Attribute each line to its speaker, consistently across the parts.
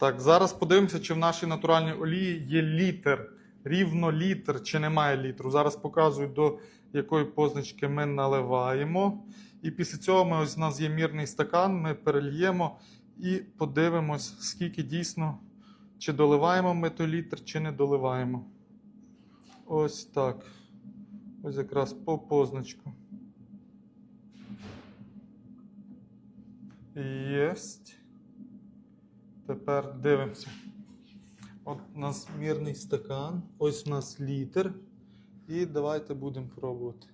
Speaker 1: Так, зараз подивимося, чи в нашій натуральній олії є літр. Рівно літр, чи немає літру. Зараз показую, до якої позначки ми наливаємо. І після цього ми, ось у нас є мірний стакан, ми перельємо і подивимось, скільки дійсно, чи доливаємо ми той літр, чи не доливаємо. Ось так. Ось якраз по позначку. Єсть. Тепер дивимося. От у нас мірний стакан, ось у нас літр. І давайте будемо пробувати.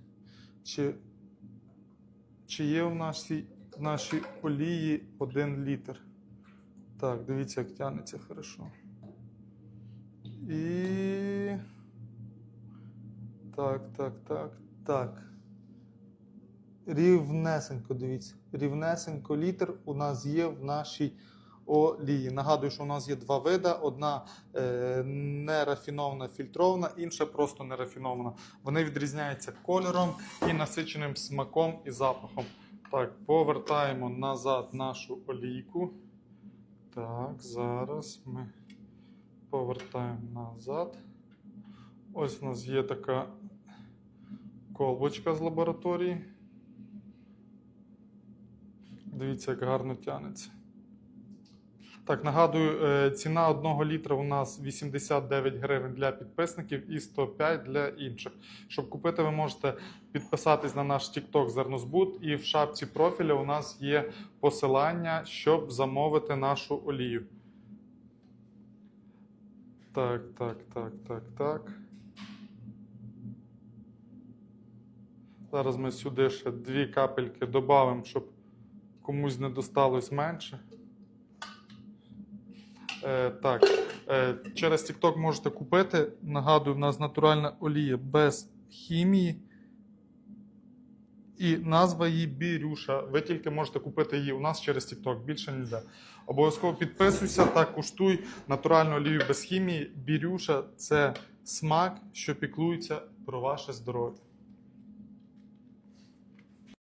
Speaker 1: Чи, чи є в нашій, в нашій олії один літр. Так, дивіться, як тягнеться хорошо. І. Так, так, так, так. Рівнесенько, дивіться. Рівнесенько літр у нас є в нашій олії. Нагадую, що у нас є два види: одна е, нерафінована фільтрована, інша просто нерафінована. Вони відрізняються кольором і насиченим смаком і запахом. Так, повертаємо назад нашу олійку. Так, зараз ми повертаємо назад. Ось у нас є така колбочка з лабораторії. Дивіться, як гарно тянеться. Так, нагадую, е, ціна одного літра у нас 89 гривень для підписників і 105 для інших. Щоб купити, ви можете підписатись на наш TikTok Зернозбут, і в шапці профіля у нас є посилання, щоб замовити нашу олію. Так, так, так, так, так. Зараз ми сюди ще дві капельки додамо, щоб комусь не досталось менше. Е, так, е, через TikTok можете купити. Нагадую, у нас натуральна олія без хімії. І назва її Бірюша. Ви тільки можете купити її у нас через TikTok, більше ніде. Обов'язково підписуйся та куштуй натуральну олію без хімії. Бірюша це смак, що піклується про ваше здоров'я.